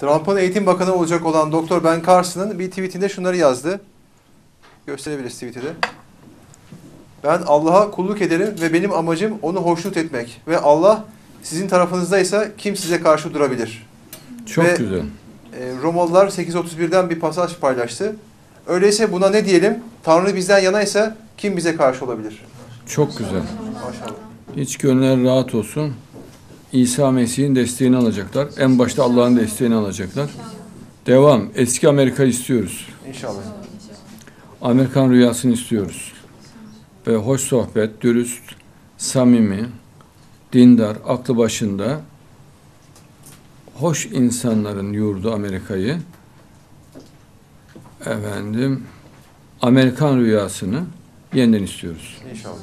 Trump'ın eğitim bakanı olacak olan Doktor Ben Carson'ın bir tweetinde şunları yazdı. Gösterebiliriz tweet'i de. Ben Allah'a kulluk ederim ve benim amacım onu hoşnut etmek. Ve Allah sizin tarafınızdaysa kim size karşı durabilir? Çok Ve- güzel. Ee, Romalılar 8.31'den bir pasaj paylaştı. Öyleyse buna ne diyelim? Tanrı bizden yanaysa kim bize karşı olabilir? Çok güzel. Maşallah. Hiç gönüller rahat olsun. İsa Mesih'in desteğini alacaklar. En başta Allah'ın desteğini alacaklar. Devam. Eski Amerika istiyoruz. İnşallah. Amerikan rüyasını istiyoruz. Ve hoş sohbet, dürüst, samimi, dindar, aklı başında, hoş insanların yurdu Amerika'yı, efendim, Amerikan rüyasını yeniden istiyoruz. İnşallah.